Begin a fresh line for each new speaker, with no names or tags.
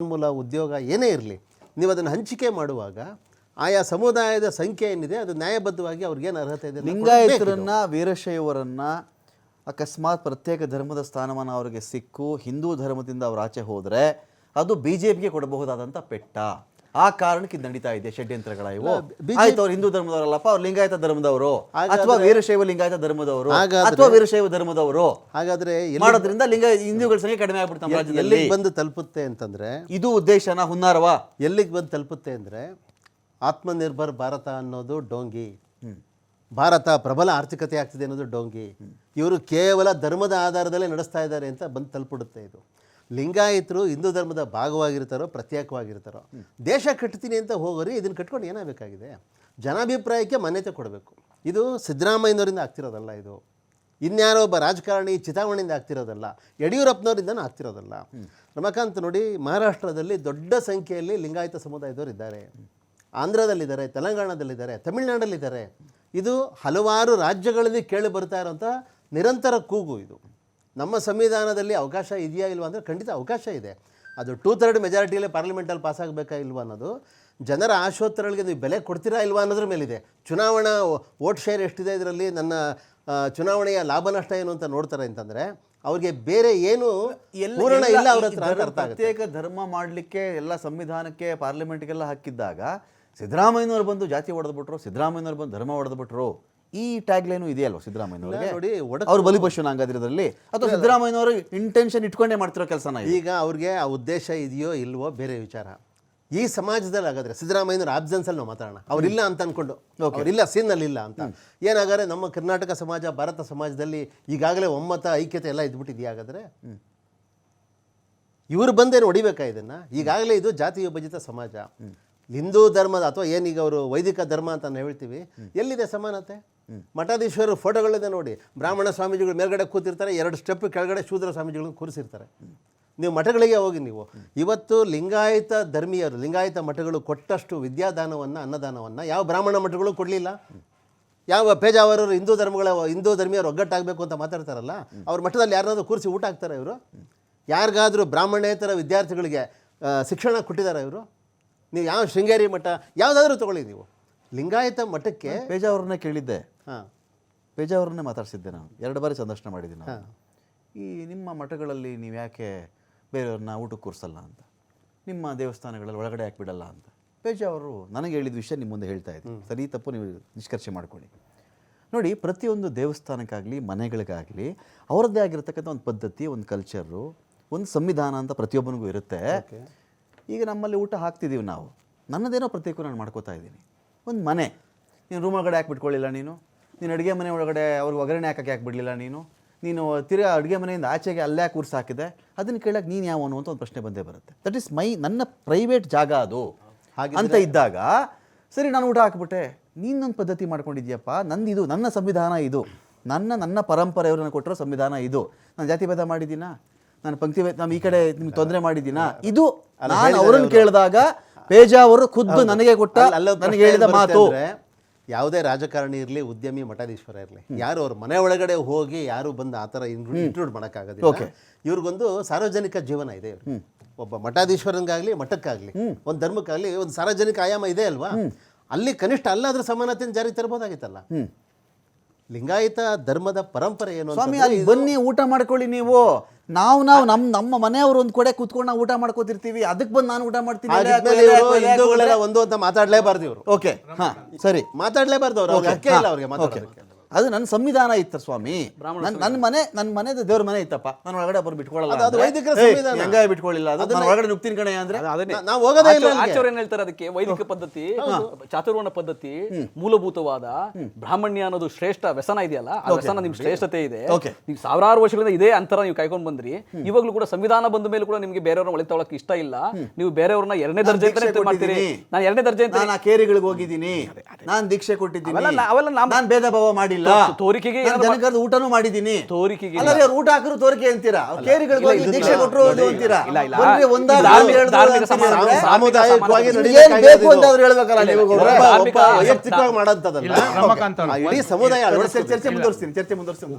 ಮೂಲ ಉದ್ಯೋಗ ಏನೇ ಇರಲಿ ನೀವು ಅದನ್ನು ಹಂಚಿಕೆ ಮಾಡುವಾಗ ಆಯಾ ಸಮುದಾಯದ ಸಂಖ್ಯೆ ಏನಿದೆ ಅದು ನ್ಯಾಯಬದ್ಧವಾಗಿ ಅವ್ರಿಗೇನು ಅರ್ಹತೆ ಇದೆ.
ಲಿಂಗಾಯತರನ್ನ ವೀರಶೈವರನ್ನ ಅಕಸ್ಮಾತ್ ಪ್ರತ್ಯೇಕ ಧರ್ಮದ ಸ್ಥಾನಮಾನ ಅವರಿಗೆ ಸಿಕ್ಕು ಹಿಂದೂ ಧರ್ಮದಿಂದ ಅವ್ರು ಆಚೆ ಹೋದರೆ ಅದು ಬಿಜೆಪಿಗೆ ಕೊಡಬಹುದಾದಂತ ಪೆಟ್ಟ ಆ ಕಾರಣಕ್ಕೆ ಇದು ನಡೀತಾ ಇದೆ ಷಡ್ಯಂತ್ರಗಳ ಇವು ಆಯ್ತು ಅವ್ರು ಹಿಂದೂ ಧರ್ಮದವರಲ್ಲಪ್ಪ ಅವ್ರು ಲಿಂಗಾಯತ ಧರ್ಮದವರು ಅಥವಾ ವೀರಶೈವ ಲಿಂಗಾಯತ ಧರ್ಮದವರು ಅಥವಾ ವೀರಶೈವ ಧರ್ಮದವರು.
ಹಾಗಾದ್ರೆ
ಮಾಡೋದ್ರಿಂದ ಲಿಂಗ ಹಿಂದೂಗಳ ಸಂಖ್ಯೆ ಕಡಿಮೆ ಆಗ್ಬಿಡ್ತಾರೆ ರಾಜ್ಯದಲ್ಲಿ.
ಬಂದು ತಲುಪುತ್ತೆ ಅಂತಂದ್ರೆ
ಇದು ಉದ್ದೇಶನ ಹುನ್ನಾರವ?
ಎಲ್ಲಿಗೆ ಬಂದು ತಲುಪುತ್ತೆ ಅಂದ್ರೆ ಆತ್ಮನಿರ್ಭರ್ ಭಾರತ ಅನ್ನೋದು ಡೋಂಗಿ. ಭಾರತ ಪ್ರಬಲ ಆರ್ಥಿಕತೆ ಆಗ್ತಿದೆ ಅನ್ನೋದು ಡೋಂಗಿ. ಇವರು ಕೇವಲ ಧರ್ಮದ ಆಧಾರದಲ್ಲೇ ನಡೆಸ್ತಾ ಇದ್ದಾರೆ ಅಂತ ಬಂದು ತಲುಪಿಡುತ್ತೆ ಇದು. ಲಿಂಗಾಯತರು ಹಿಂದೂ ಧರ್ಮದ ಭಾಗವಾಗಿರ್ತಾರೋ, ಪ್ರತ್ಯೇಕವಾಗಿರ್ತಾರೋ, ದೇಶ ಕಟ್ತೀನಿ ಅಂತ ಹೋಗೋರಿ ಇದನ್ನು ಕಟ್ಕೊಂಡು ಏನಾಗಬೇಕಾಗಿದೆ? ಜನಾಭಿಪ್ರಾಯಕ್ಕೆ ಮಾನ್ಯತೆ ಕೊಡಬೇಕು. ಇದು ಸಿದ್ದರಾಮಯ್ಯನವರಿಂದ ಆಗ್ತಿರೋದಲ್ಲ ಇದು. ಇನ್ಯಾರೋ ಒಬ್ಬ ರಾಜಕಾರಣಿ ಚಿತಾವಣೆಯಿಂದ ಆಗ್ತಿರೋದಲ್ಲ. ಯಡಿಯೂರಪ್ಪನವರಿಂದನೂ ಆಗ್ತಿರೋದಲ್ಲ. ರಮಕಾಂತ್ ನೋಡಿ, ಮಹಾರಾಷ್ಟ್ರದಲ್ಲಿ ದೊಡ್ಡ ಸಂಖ್ಯೆಯಲ್ಲಿ ಲಿಂಗಾಯತ ಸಮುದಾಯದವರು ಇದ್ದಾರೆ. ಆಂಧ್ರದಲ್ಲಿದ್ದಾರೆ, ತೆಲಂಗಾಣದಲ್ಲಿದ್ದಾರೆ, ತಮಿಳುನಾಡಲ್ಲಿದ್ದಾರೆ. ಇದು ಹಲವಾರು ರಾಜ್ಯಗಳಲ್ಲಿ ಕೇಳಿ ಬರ್ತಾ ಇರೋಂಥ ನಿರಂತರ ಕೂಗು ಇದು. ನಮ್ಮ ಸಂವಿಧಾನದಲ್ಲಿ ಅವಕಾಶ ಇದೆಯಾ ಇಲ್ವಾ ಅಂದರೆ ಖಂಡಿತ ಅವಕಾಶ ಇದೆ. ಅದು ಟೂ ಥರ್ಡ್ ಮೆಜಾರಿಟಿಯಲ್ಲೇ ಪಾರ್ಲಿಮೆಂಟಲ್ಲಿ ಪಾಸಾಗಬೇಕಾ ಇಲ್ವಾ ಅನ್ನೋದು ಜನರ ಆಶೋತ್ತರಗಳಿಗೆ ನೀವು ಬೆಲೆ ಕೊಡ್ತೀರಾ ಇಲ್ವಾ ಅನ್ನೋದ್ರ ಮೇಲಿದೆ. ಚುನಾವಣಾ ವೋಟ್ ಶೇರ್ ಎಷ್ಟಿದೆ ಇದರಲ್ಲಿ ನನ್ನ ಚುನಾವಣೆಯ ಲಾಭ ನಷ್ಟ ಏನು ಅಂತ ನೋಡ್ತಾರೆ ಅಂತಂದರೆ ಅವ್ರಿಗೆ ಬೇರೆ ಏನು
ಎಲ್ಲ-
ಪೂರ್ಣ ಇಲ್ಲ ಅವ್ರ ಹತ್ರ ಅರ್ಥ
ಪ್ರತ್ಯೇಕ ಧರ್ಮ ಮಾಡಲಿಕ್ಕೆ ಎಲ್ಲ ಸಂವಿಧಾನಕ್ಕೆ ಪಾರ್ಲಿಮೆಂಟ್ಗೆಲ್ಲ ಹಾಕಿದ್ದಾಗ ಸಿದ್ದರಾಮಯ್ಯನವ್ರು ಬಂದು ಜಾತಿ ಹೊಡೆದ್ಬಿಟ್ರು ಸಿದ್ದರಾಮಯ್ಯನವ್ರು ಬಂದು ಧರ್ಮ ಹೊಡೆದ್ಬಿಟ್ರು ಈ ಟ್ಯಾಗ್ ಲೈನ್ ಇದೆಯಲ್ವ ಸಿದ್ದರಾಮಯ್ಯನವರಿಗೆ?
ನೋಡಿ
ಅವ್ರು ಬಲಿಪಶುನ ಹಂಗಾದ್ರದಲ್ಲಿ ಅಥವಾ ಸಿದ್ದರಾಮಯ್ಯನವರು ಇಂಟೆನ್ಷನ್ ಇಟ್ಕೊಂಡೇ ಮಾಡ್ತಿರೋ ಕೆಲಸನ
ಈಗ ಅವ್ರಿಗೆ ಆ ಉದ್ದೇಶ ಇದೆಯೋ ಇಲ್ವೋ ಬೇರೆ ವಿಚಾರ. ಈ ಸಮಾಜದಲ್ಲಿ ಹಾಗಾದ್ರೆ ಸಿದ್ದರಾಮಯ್ಯನವ್ರ ಆಬ್ಸೆನ್ಸಲ್ಲಿ ನಾವು ಮಾತಾಡೋಣ. ಇಲ್ಲ ಅಂತ ಅನ್ಕೊಂಡು. ಇಲ್ಲ ಸೀನಲ್ಲಿ ಇಲ್ಲ ಅಂತ. ಏನಾಗಾರೆ ನಮ್ಮ ಕರ್ನಾಟಕ ಸಮಾಜ ಭಾರತ ಸಮಾಜದಲ್ಲಿ ಈಗಾಗಲೇ ಒಮ್ಮತ ಐಕ್ಯತೆ ಎಲ್ಲ ಇದ್ಬಿಟ್ಟಿದೆಯಾ ಹಾಗಾದ್ರೆ? ಇವರು ಬಂದೇನು ಹೊಡಿಬೇಕಾ ಇದನ್ನ? ಈಗಾಗಲೇ ಇದು ಜಾತಿ ವಿಭಜಿತ ಸಮಾಜ ಹಿಂದೂ ಧರ್ಮದ ಅಥವಾ ಏನೀಗ ಅವರು ವೈದಿಕ ಧರ್ಮ ಅಂತ ನಾವು ಹೇಳ್ತೀವಿ ಎಲ್ಲಿದೆ ಸಮಾನತೆ? ಮಠಾಧೀಶ್ವರರ ಫೋಟೋಗಳಿದೆ ನೋಡಿ. ಬ್ರಾಹ್ಮಣ ಸ್ವಾಮೀಜಿಗಳು ಮೇಲ್ಗಡೆ ಕೂತಿರ್ತಾರೆ, ಎರಡು ಸ್ಟೆಪ್ ಕೆಳಗಡೆ ಶೂದ್ರ ಸ್ವಾಮೀಜಿಗಳನ್ನು ಕೂರಿಸಿರ್ತಾರೆ. ನೀವು ಮಠಗಳಿಗೆ ಹೋಗಿ ನೀವು. ಇವತ್ತು ಲಿಂಗಾಯತ ಧರ್ಮೀಯರು, ಲಿಂಗಾಯತ ಮಠಗಳು ಕೊಟ್ಟಷ್ಟು ವಿದ್ಯಾದಾನವನ್ನು, ಅನ್ನದಾನವನ್ನು ಯಾವ ಬ್ರಾಹ್ಮಣ ಮಠಗಳು ಕೊಡಲಿಲ್ಲ. ಯಾವ ಪೇಜಾವರರು ಹಿಂದೂ ಧರ್ಮಗಳ, ಹಿಂದೂ ಧರ್ಮೀಯರು ಒಗ್ಗಟ್ಟಾಗಬೇಕು ಅಂತ ಮಾತಾಡ್ತಾರಲ್ಲ, ಅವ್ರ ಮಠದಲ್ಲಿ ಯಾರನ್ನಾದ್ರೂ ಕೂರಿಸಿ ಊಟ ಹಾಕ್ತಾರೆ ಇವರು? ಯಾರಿಗಾದರೂ ಬ್ರಾಹ್ಮಣೇತರ ವಿದ್ಯಾರ್ಥಿಗಳಿಗೆ ಶಿಕ್ಷಣ ಕೊಟ್ಟಿದ್ದಾರೆ ಇವರು? ನೀವು ಯಾವ ಶೃಂಗೇರಿ ಮಠ, ಯಾವುದಾದ್ರೂ ತಗೊಳ್ಳಿ ನೀವು. ಲಿಂಗಾಯತ ಮಠಕ್ಕೆ
ಪೇಜಾವರನ್ನ ಕೇಳಿದ್ದೆ.
ಹಾಂ.
ಪೇಜಾವರನ್ನೇ ಮಾತಾಡ್ಸಿದ್ದೆ ನಾನು. ಎರಡು ಬಾರಿ ಸಂದರ್ಶನ ಮಾಡಿದ್ದೀನಿ ನಾನು ಈ ನಿಮ್ಮ ಮಠಗಳಲ್ಲಿ ನೀವು ಯಾಕೆ ಬೇರೆಯವ್ರನ್ನ ಊಟಕ್ಕೆ ಕೂರಿಸಲ್ಲ ಅಂತ? ನಿಮ್ಮ ದೇವಸ್ಥಾನಗಳಲ್ಲಿ ಒಳಗಡೆ ಹಾಕ್ಬಿಡಲ್ಲ ಅಂತ? ಪೇಜಾವರು ನನಗೆ ಹೇಳಿದ ವಿಷಯ ನಿಮ್ಮ ಮುಂದೆ ಹೇಳ್ತಾ ಇದ್ದೀನಿ. ಸರಿ ತಪ್ಪು ನೀವು ನಿಷ್ಕರ್ಷೆ ಮಾಡ್ಕೊಳ್ಳಿ. ನೋಡಿ ಪ್ರತಿಯೊಂದು ದೇವಸ್ಥಾನಕ್ಕಾಗಲಿ ಮನೆಗಳಿಗಾಗಲಿ ಅವರದ್ದೇ ಆಗಿರತಕ್ಕಂಥ ಒಂದು ಪದ್ಧತಿ ಒಂದು ಕಲ್ಚರು ಒಂದು ಸಂವಿಧಾನ ಅಂತ ಪ್ರತಿಯೊಬ್ಬನಿಗೂ ಇರುತ್ತೆ. ಈಗ ನಮ್ಮಲ್ಲಿ ಊಟ ಹಾಕ್ತಿದ್ದೀವಿ ನಾವು. ನನ್ನದೇನೋ ಪ್ರತ್ಯೇಕ ನಾನು ಮಾಡ್ಕೋತಾ ಇದ್ದೀನಿ. ಒಂದು ಮನೆ. ನೀನು ರೂಮ್ ಒಳಗಡೆ ಹಾಕ್ಬಿಟ್ಕೊಳ್ಳಿಲ್ಲ ನೀನು? ನೀನು ಅಡುಗೆ ಮನೆ ಒಳಗಡೆ ಅವ್ರಿಗೆ ಒಗ್ಗರಣೆ ಹಾಕಕ್ಕೆ ಯಾಕೆ ಬಿಡಲಿಲ್ಲ ನೀನು? ನೀನು ತಿರ್ಗಾ ಅಡುಗೆ ಮನೆಯಿಂದ ಆಚೆಗೆ ಅಲ್ಲೇ ಕೂರ್ಸಿ ಹಾಕಿದೆ. ಅದನ್ನು ಕೇಳಕ್ಕೆ ನೀನು ಯಾವನು ಅಂತ ಒಂದು ಪ್ರಶ್ನೆ ಬಂದೇ ಬರುತ್ತೆ. ದಟ್ ಇಸ್ ಮೈ ನನ್ನ ಪ್ರೈವೇಟ್ ಜಾಗ ಅದು. ಅಂತ ಇದ್ದಾಗ ಸರಿ ನಾನು ಊಟ ಹಾಕ್ಬಿಟ್ಟೆ. ನೀನು ನನ್ನ ಪದ್ಧತಿ ಮಾಡ್ಕೊಂಡಿದ್ಯಪ್ಪ. ನಂದು ಇದು ನನ್ನ ಸಂವಿಧಾನ ಇದು. ನನ್ನ ನನ್ನ ಪರಂಪರೆಯವ್ರನ್ನ ಕೊಟ್ಟಿರೋ ಸಂವಿಧಾನ ಇದು. ನಾನು ಜಾತಿ ಭೇದ ಮಾಡಿದ್ದೀನಾ? ನಾನು ಪಂಕ್ತಿ ನಮ್ಮ ನಾನು ಈ ಕಡೆ ನಿಮ್ಗೆ ತೊಂದರೆ ಮಾಡಿದ್ದೀನಾ? ಇದು ನಾನು ಅವರನ್ನು ಕೇಳಿದಾಗ ಪೇಜಾ ಅವರು ಖುದ್ದು ನನಗೆ ಕೊಟ್ಟ ನನಗೆ ಹೇಳಿದ ಮಾತು.
ಯಾವುದೇ ರಾಜಕಾರಣಿ ಇರಲಿ ಉದ್ಯಮಿ ಮಠಾಧೀಶ್ವರ ಇರಲಿ ಯಾರು ಅವ್ರ ಮನೆ ಒಳಗಡೆ ಹೋಗಿ ಯಾರು ಬಂದು ಆ ಥರ ಇಂಟ್ರೂಡ್ ಮಾಡೋಕ್ಕಾಗೋದಿಲ್ಲ. ಇವ್ರಿಗೊಂದು ಸಾರ್ವಜನಿಕ ಜೀವನ ಇದೆ. ಒಬ್ಬ ಮಠಾಧೀಶ್ವರನಿಗಾಗಲಿ ಮಠಕ್ಕಾಗಲಿ ಒಂದು ಧರ್ಮಕ್ಕಾಗಲಿ ಒಂದು ಸಾರ್ವಜನಿಕ ಆಯಾಮ ಇದೆ ಅಲ್ವಾ? ಅಲ್ಲಿ ಕನಿಷ್ಠ ಅಲ್ಲಾದರೂ ಸಮಾನತೆಯನ್ನು ಜಾರಿ ತರಬಹುದಾಗಿತ್ತಲ್ಲ? ಲಿಂಗಾಯತ ಧರ್ಮದ ಪರಂಪರೆ ಏನು
ಬನ್ನಿ ಊಟ ಮಾಡ್ಕೊಳ್ಳಿ ನೀವು. ನಾವು ನಾವು ನಮ್ಮ ನಮ್ಮ ಮನೆಯವರು ಒಂದ್ ಕಡೆ ಕುತ್ಕೊಂಡು ನಾವು ಊಟ ಮಾಡ್ಕೋತಿರ್ತೀವಿ. ಅದಕ್ಕೆ ಬಂದು ನಾನು ಊಟ ಮಾಡ್ತೀನಿ. ಮಾತಾಡ್ಲೇಬಾರ್ದು ಹಾಕು,
ಹಾಗಿದ್ಮೇಲೆ ಇವರು
ಹಾಕು, ಎಲೆ ಹಾಕು
ಹಿಂದೂಗಳೆಲ್ಲ ಒಂದು ಅಂತ ಮಾತಾಡಲೇಬಾರ್ದು ಇವರು.
ಓಕೆ ಹಾ ಸರಿ.
ಮಾತಾಡ್ಲೇಬಾರ್ದು ಅವ್ರು. ಅವ್ರಿಗೆ ಹಕ್ಕೇ ಇಲ್ಲ ಅವ್ರಿಗೆ
ಓಕೆ
ಮಾತಾಡೋದಕ್ಕೆ
ಅದು ನನ್ನ ಸಂವಿಧಾನ ಇತ್ತ ಸ್ವಾಮಿ. ನನ್ನ ಮನೆ ನನ್ನ ಮನೆದು ದೇವ್ರ ಮನೆ ಇತ್ತಪ್ಪ. ನಾನು ಒಳಗಡೆ ಬರ್ ಬಿಟ್ಕೊಳ್ಳಲ್ಲ
ಅದು- ವೈದಿಕರ ಸಂವಿಧಾನ.
ಹೆಂಗಾಗಿ ಬಿಟ್ಕೊಳ್ಳಿಲ್ಲ ಅದು ನಾನು ಒಳಗಡೆ ನುಗ್ತೀನಿ ಕಣೆ ಅಂದ್ರೆ?
ನಾವು ಹೋಗೋದೇ ಇಲ್ಲ
ಆಚಾರ್ಯ ಏನ್ ಹೇಳ್ತಾರೆ ಅದಕ್ಕೆ? ವೈದಿಕ ಪದ್ಧತಿ ಚಾತುರ್ವರ್ಣ ಪದ್ಧತಿ ಮೂಲಭೂತವಾದ ಬ್ರಾಹ್ಮಣ್ಯ ಅನ್ನೋದು ಶ್ರೇಷ್ಠ ವ್ಯಸನ ಇದೆಯಲ್ಲ? ಆ ವ್ಯಸನ ನಿಮ್ ಶ್ರೇಷ್ಠತೆ ಇದೆ. ನೀವು ಸಾವಿರಾರು ವರ್ಷಗಳಿಂದ ಇದೇ ಅಂತರ ನೀವು ಕೈಕೊಂಡು ಬಂದ್ರಿ. ಇವಾಗಲೂ ಕೂಡ ಸಂವಿಧಾನ ಬಂದ ಮೇಲೆ ಕೂಡ ನಿಮಗೆ ಬೇರೆಯವ್ರನ್ನ ತಗೊಳಕ್ ಇಷ್ಟ ಇಲ್ಲ. ನೀವು ಬೇರೆಯವ್ರನ್ನ ಎರಡನೇ ದರ್ಜೆ ಅಂತ ಮಾಡ್ತೀರಿ. ನಾನು ಎರಡನೇ ದರ್ಜೆ ಅಂತ
ಕೇರಿಗಳಿಗೆ ಹೋಗಿದ್ದೀನಿ. ನಾನು ದೀಕ್ಷೆ ಕೊಟ್ಟಿದ್ದೀನಿ.
ಅವೆಲ್ಲ
ನಾನು ಭೇದ ಭಾವ ಮಾಡಿಲ್ಲ
ತೋರಿಕೆಗೆ
ಜನಕರ್ದು ಊಟನೂ ಮಾಡಿದೀನಿ
ತೋರಿಕೆಗೆ
ಅಲ್ಲ ರೀ, ಊಟ ಹಾಕಿದ್ರು ತೋರಿಕೆ ಅಂತೀರಾ? ಕೇರಿಗಳಿಗೆ ಹೋಗಿ ದೀಕ್ಷೆ ಕೊಟ್ಟರು ಅಂತೀರಾ?
ಇಲ್ಲ, ಇಲ್ಲ.
ಸಾಮುದಾಯಿಕವಾಗಿ
ಬೇಕು ಅಂತ ಅವ್ರು ಹೇಳ್ಬೇಕಲ್ಲ ನೀವು
ಇಲ್ಲ? ಇಲ್ಲ.
ಒಬ್ಬ- ವೈಯಕ್ತಿಕವಾಗಿ ಮಾಡೋಂಥದ್ದಲ್ಲ. ಇಡೀ ಸಮುದಾಯ
ಚರ್ಚೆ ಚರ್ಚೆ ಮುಂದುವರಿಸ್ತೀನಿ ಚರ್ಚೆ ಮುಂದುವರಿಸ್ತೀನಿ.